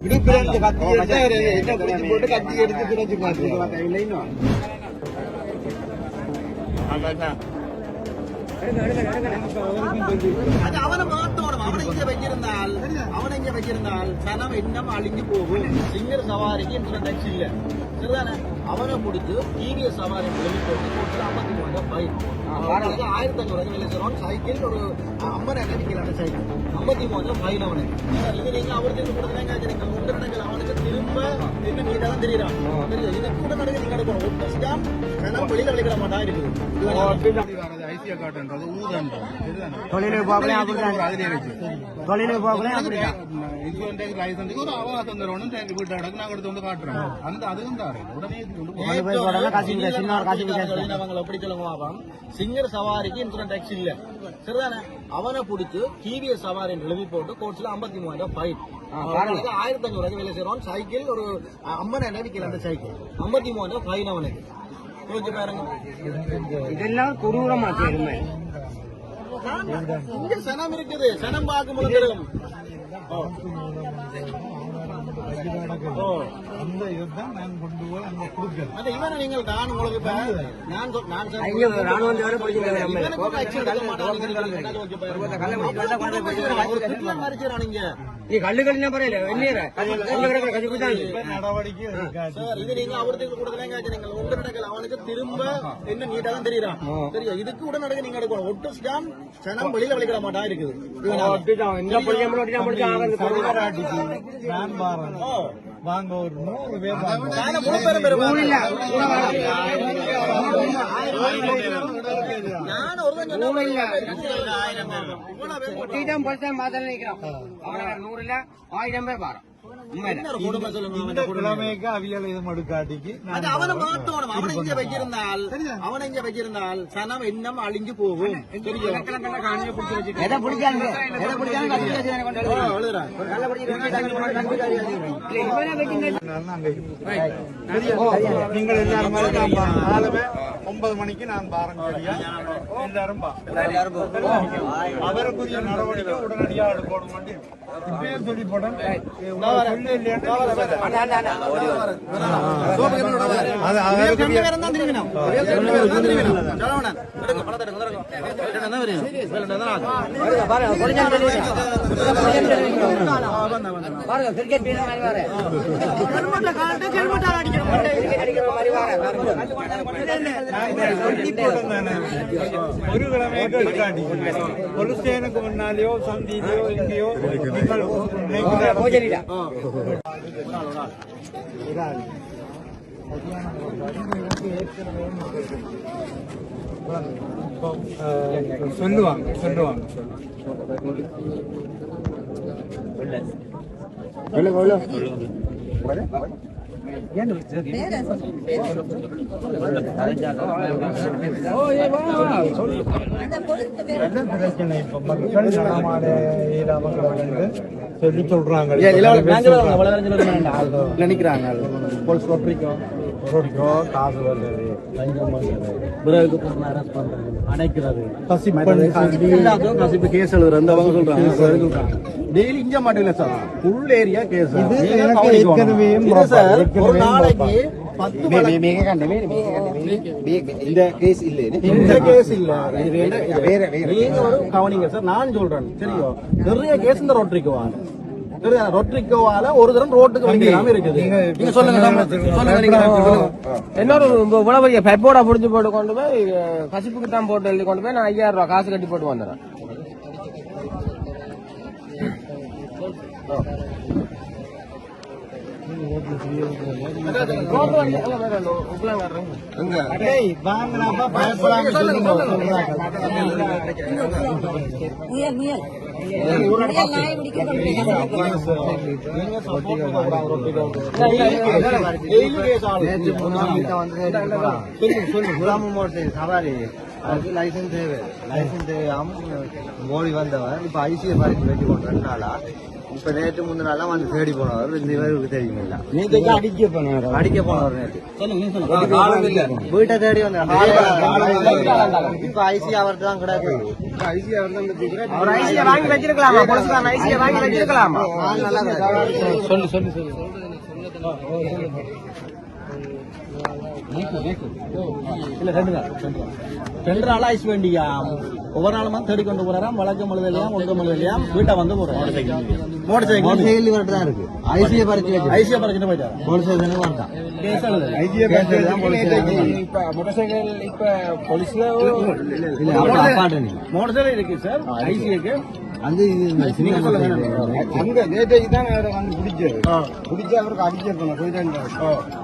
இடுப்புல இருந்து கத்தி எடுத்து என்ன பிடிச்சு போட்டு கத்தி எடுத்து பிடிச்சு பார்த்து அது அவனை மாத்தோடும் அவனை இங்க வச்சிருந்தால் அவனை இங்க வச்சிருந்தால் சனம் இன்னும் அழிஞ்சு போகும். சிங்கர் சவாரிக்கு இன்சூரன்ஸ் டேக்ஸ் இல்ல. சரிதானே? அவனை பிடிச்சு டிவிஎஸ் சவாரி எழுதி போட்டு போட்டு ஐம்பத்தி மூணு அவனுக்கு ஆயிரத்தி ஐநூறு ரூபாய் விலை தருவான் சைக்கிள் ஒரு ஐம்பது நினைக்கிறான சைக்கிள். ஐம்பத்தி மூணு ஃபைன் அவனுக்கு இது நீங்க அவருக்கு கொடுத்தீங்க நீங்க உங்க நடக்கல அவனுக்கு திரும்ப என்ன நீட்டா தான் தெரியுறான் இது கூட நடக்க நீங்க ஒட்டு ஸ்டாம் வெளியில விளைக்கிற மாட்டா இருக்குது. ஐசியா காட்டுன்றது ஊதன்றது தொழிலுக்கு போகல அப்படிதான். அதுல இருக்கு. தொழிலுக்கு போகல அப்படிதான். இன்சூரன்ஸ் லைசன்ஸ் ஒரு அவகாசம் தரணும் வீட்டு அடக்கு நாங்க எடுத்து வந்து காட்டுறோம் அந்த அதுவும் தாரு உடனே அவங்களை எப்படி சொல்லுங்க சிங்கர் சவாரிக்கு இன்சூரன்ஸ் டேக்ஸ் இல்ல. சரிதானே? அவனை பிடிச்சு டிவிஎஸ் சவாரி எழுதி போட்டு கோர்ட்ஸ்ல ஐம்பத்தி மூவாயிரம் ஃபைன் ஆயிரத்தி அஞ்சூறு வேலை செய்யறோம் சைக்கிள் ஒரு ஐம்பது என்ன விற்கல அந்த சைக்கிள் ஐம்பத்தி மூவாயிரம் ஃபைன் அவனுக்கு. யோசிச்சு பாருங்க இதெல்லாம் கொடூரமா சேருமே இங்க சனம் இருக்குது சனம் பார்க்கும்போது தெரியும் ஓ. அந்த இதுதான் நான் கொண்டு போய் அங்க கொடுக்கல அது இவனை நீங்கள் நான் உங்களுக்கு இப்ப நான் நான் சொன்ன- ஐயோ, ராணுவம் தேவை பிடிச்சிருக்காங்க நம்ம. இவனுக்கு ஒரு action எடுக்க மாட்டாங்க. என்ன யோசிச்சு பாருங்க. ஒரு கிரிமினல் மாதிரி செய்றானுங்க. நீ கல்லு கல்லினா பரவாயில்ல வெந்நீர. கஞ்சி குடிச்சாங்க நடவடிக்கை எடுக்காது சார், இது நீங்க அவருக்கு கொடுத்தலைங்க நீங்கள். உங்க நடக்கல அவனுக்கு திரும்ப என்ன நீட்டா தான் தெரியுறான் தெரியும். இதுக்கு கூட நடக்க நீங்க எடுக்கணும். ஒட்டு ஸ்டாம் சனம் வெளியில வலிக்கிற மாட்டா இருக்குது. நான் பாறேன் ஓ. வாங்க ஒரு நூறு பேர் முழு பேரும். ஆயிரம் பேர். இவ்வளவு பேர் போட்டா. ஒட்டிதான் பொலிசான் மாதம் நிற்கிறான் நூறு இல்ல. ஆயிரம் பேர் பாரம் சனம் இன்னும் அழிஞ்சு போகும் நீங்கள் எல்லாரும் ஒன்பது மணிக்கு நான் பாருங்க சரியா? எல்லாரும். அவருக்குரிய நடவடிக்கை உடனடியாக எடுக்கணும் இப்பயே சொல்லி போட்டேன். பாருங்க, கிரிக்கெட் மாதிரி வாரு. கிரிக்கெட் அடிக்கிற மாதிரி வாரு. சொல்லி போட்டேன் தானே. ஒரு கிழமைக்கு எடுக்காட்டி ஒரு ஸ்டேனுக்கு முன்னாலேயோ சந்தியிலையோ எங்கேயோ நீங்கள் நினைக்கிற போச்சலிடா. சொல்லுவாங்க சொல்லுவாங்க என்ன பிரச்சனை? இப்ப மக்கள் நடமாட சொல்லி சொல்றாங்க. நினைக்கிறாங்க. போலீஸ் கொட்டிருக்கோம் ரோடிக்கோ காசு வருது. லஞ்சம் வருது பிறகு அரெஸ்ட் பண்றது அடைக்கிறது. கசிப்பு கசிப்பு கேஸ் எழுதுறது அந்த அவங்க சொல்றாங்க. டெய்லி இங்க மாட்டேங்கல சார் ஃபுல் ஏரியா கேஸ் இது எனக்கு ஏற்கனவே சார் ஒரு ஏற்கனவே நாளைக்கு பத்து வழக்கு- இந்த கேஸ் இல்ல இந்த கேஸ் இல்ல. வேற- கவனிங்க சார் நான் சொல்றேன். தெரியும் நிறைய கேஸ் இந்த ரொட்ரிக்கோவால சரியா ரொட்ரிக்கோவால ஒரு தரம் ரோட்டுக்கு வண்டிக்காம இருக்குது. நீங்க சொல்லுங்க. சொல்லுங்க. இன்னொரு பெரிய பெப்போட புடிச்சு போட்டு கொண்டு போய் கசிப்புக்கு தான் போட்டு எழுதி கொண்டு போய் நான் ஐயாயிரம் ரூபாய் காசு கட்டி போட்டு வந்துடுறேன். சவாரி அதுக்கு லைசன்ஸ் தேவை. லைசன்ஸ் தேவையாம. மோடி வந்தவன் இப்ப ஐசிஐ பார்த்து வெட்டி கொண்டு ரெண்டு நாளா? இப்ப நேற்று முந்தினாலாம் வந்து தேடி போனவர் இந்த இவருக்கு தெரியுமில்ல. நேற்றுக்கு அடிக்க போனார் அடிக்க போனவர் நேற்று சொல்லுங்க சொல்லுங்க வீட்டை தேடி வந்தார் இப்ப ஐசி அவர்கிட்ட தான் கிடக்கு. ஐசி அவர் ஐசியை வாங்கி வச்சிருக்கலாமா? போலீஸ்காரன் ஐசியை வாங்கி வச்சிருக்கலாமா? சொல்லு சொல்லு சொல்லு. ரெண்டு நாள் ஐஸ் வேண்டியாம் ஒவ்வொரு நாளும் தேடி கொண்டு போறாராம் வழக்கம் எழுதலையாம் ஒழுக்கம் எழுதலையாம் வீட்டை வந்து மோட்டர் சைக்கிள் மோட்டர் சைக்கிள். இவர்கிட்ட தான் இருக்கு ஐசியை பறிச்சு வச்சு ஐசியா பறக்கிட்டு போயிட்டாரு போலீஸ் ஸ்டேஷனுக்கு வந்தான் ஐசியை இப்ப மோட்டார் சைக்கிள் இப்ப போலீஸ்ல இல்ல அப்பா அப்பாட்ட நீ. மோட்டர் சைக்கிள் இருக்கு சார் ஐசிக்கு அந்த அங்க நேற்றைக்கு தான் அவரை வந்து பிடிச்சாரு பிடிச்சு அவருக்கு போனோம் போயிட்டு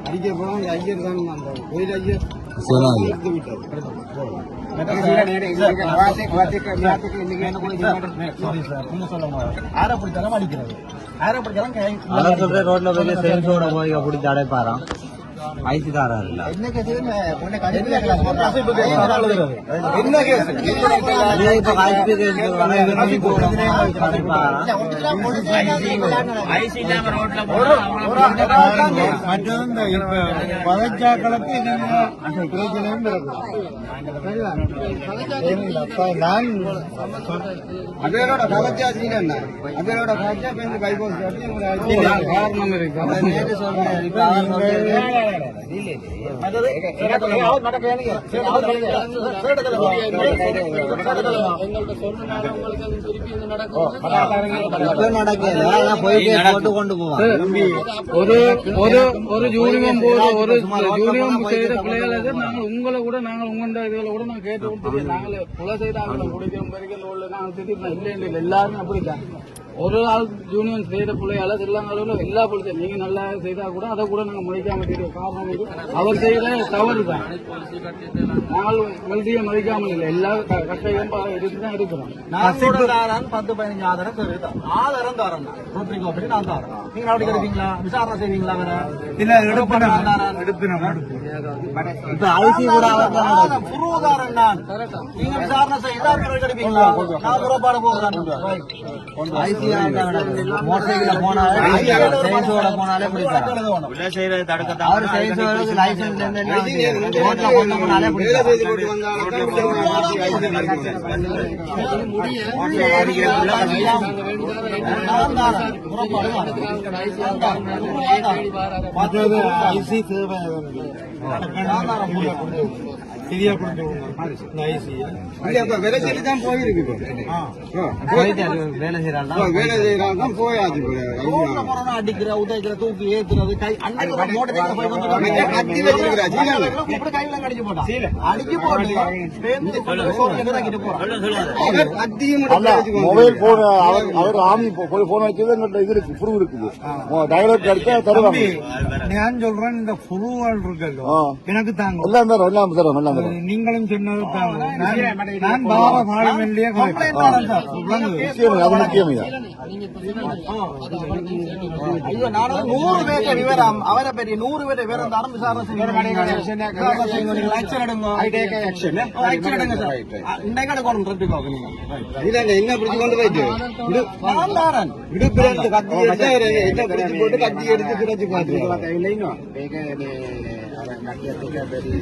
அடிக்க போனோம் ஐயர் தான் அந்த கோயில் ஐயர். எடுத்து விட்டாரு அடிக்கிறது ரோட்ல போய் சேல்ஸோட போய் பிடிச்சி அடைப்பாராம் ஐசி தாராரு இல்ல. என்ன கேஸ் என்ன கேஸ்? இப்ப ஐசி கேஸ்? மற்றது இந்த இப்ப பதச்சாக்களுக்கு அந்த பிரச்சனையும் இருக்கும் அப்ப நான் அதோட கதைச்சாச்சுங்க என்ன? அதோட கதைச்சா பேருந்து பைபோஸ். காரணம் இருக்கு. ஒரு ஒரு ஒரு யூனியம் போது ஒரு யூனியம் செய்த பிள்ளைகளுக்கு நாங்கள் உங்களை கூட நாங்கள் உங்க இதுல கூட நாங்கள் கேட்டு கொடுத்து நாங்கள் கொலை செய்தாங்க ஆளுங்களை பிடிக்கிறோம் நாங்கள் உள்ள திடீர்னு இல்லை இல்லை எல்லாருமே அப்படித்தான் ஒரு ஆள் யூனியன் செய்த பிள்ளையால சில்லாங்களவில் எல்லா பிள்ளையும் நீங்க நல்லா செய்தா கூட அதை கூட நாங்க மதிக்காம தெரியும் காரணம் அவர் செய்யற தவறு தான். நாங்கள் வெல்தியை மதிக்காமல் இல்லை. எல்லா க- கட்டையும் ப- இதுதான் இருக்கிறோம். நான் கூட தாரன் பத்து பதினஞ்சு ஆதாரம் தருதான் ஆதாரம் தரேன் ரோட்டரி கோப்பரி நான் தரேன் நீங்க அப்படி கிடைப்பீங்களா விசாரணை செய்வீங்களா வேற? இல்ல கூட தான். புருவதாரன் நான் நீங்க விசாரணை செய்தா கிடைப்பீங்களா நான் புறப்பாடு போகிறேன். ஐசி மோட்டர் சைக்கிள்ல போனாலே சேல்ஸோட போனாலே பிடிப்பாரு அவர் சேல்ஸோட லைசன்ஸ் ரோட்ல கொண்டு போனாலே மற்றது ஐசி சேவை இல்ல விலை சொல்லி தான் போயிருக்கு வேலை செய்யறாங்க வேலை செய்யறாங்க போறோம்னா அடிக்கிற உதைக்கிற தூக்கி ஏத்துறது கை அன்னைக்கு மோட்டர் கையில அடிச்சு போட்டு மொபைல் போன் அவர் அவர் ஆமி போய் போன் வச்சது எங்கள்ட்ட இது இருக்கு ப்ரூவ் இருக்குது. டயலாக் அடிச்சா தருவாங்க. நான் சொல்றேன் இந்த புருவாள் இருக்கல்லோ. எனக்கு தாங்க. எல்லாம் தரோம் எல்லாம் தரோம் எல்லாம் தரோம் நீங்களும் சொன்னது நான் நான் பார முக்கியம் அது முக்கியம் ஐயா நானும் நூறு பேருக்கு விவரம் அவரை பற்றி நூறு பேர் விவரம் தாரம் விசாரணை என்ன பிடிச்சு கொண்டு போயிட்டு கத்தி எடுத்து கத்தி எடுத்து sahabat dari?